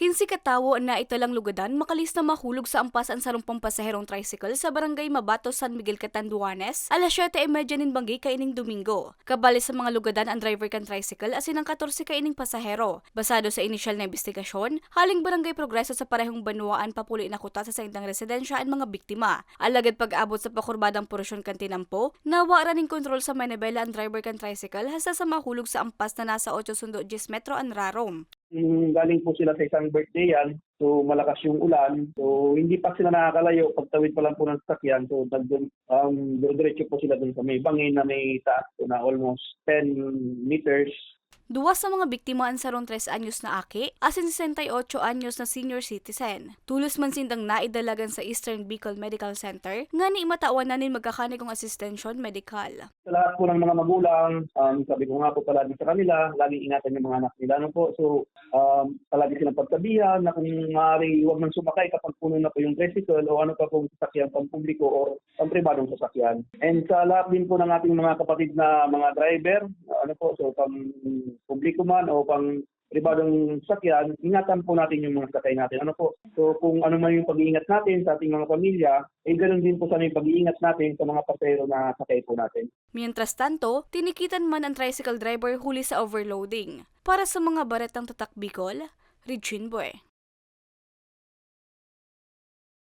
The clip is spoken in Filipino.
Kinsi katawo na italang lugadan makalis na mahulog sa ampas ang sarumpang pasaherong tricycle sa barangay Mabato, San Miguel, Catanduanes, alas 7.30 nin banggi kaining Domingo. Kabali sa mga lugadan ang driver kan tricycle asin ang 14 kaining pasahero. Basado sa inisyal na investigasyon, haling barangay progreso sa parehong banwaan papuli na kuta sa saintang residensya ang mga biktima. Alagad pag-abot sa pakurbadang porosyon kan tinampo, nawa ning kontrol sa Manibela ang driver kan tricycle hasta sa mahulog sa ampas na nasa 810 metro ang rarom. Mm, galing po sila sa isang birthday yan. So malakas yung ulan. So hindi pa sila nakakalayo. Pagtawid pa lang po ng sasakyan. So nagdun, um, diretso po sila dun sa may bangin na may taas na almost 10 meters. Duwa sa mga biktima ang sarong 3 anyos na aki, asin 68 anyos na senior citizen. Tulos man sindang naidalagan sa Eastern Bicol Medical Center, nga ni matawan na nin magkakanikong assistensyon medical. Sa lahat po ng mga magulang, um, sabi ko nga po palagi sa kanila, laging ingatan yung mga anak nila. Ano po? So um, palagi silang pagsabihan na kung maaari huwag nang sumakay kapag puno na po yung tricycle o ano pa pong sasakyan pang publiko o pang pribadong sasakyan. And sa lahat din po ng ating mga kapatid na mga driver, ano po, so pang publiko man o pang pribadong sakyan, ingatan po natin yung mga sakay natin. Ano po? So kung ano man yung pag-iingat natin sa ating mga pamilya, eh ganun din po sana yung pag-iingat natin sa mga pasero na sakay po natin. Mientras tanto, tinikitan man ang tricycle driver huli sa overloading. Para sa mga baretang tatak Bicol, Regine Boy.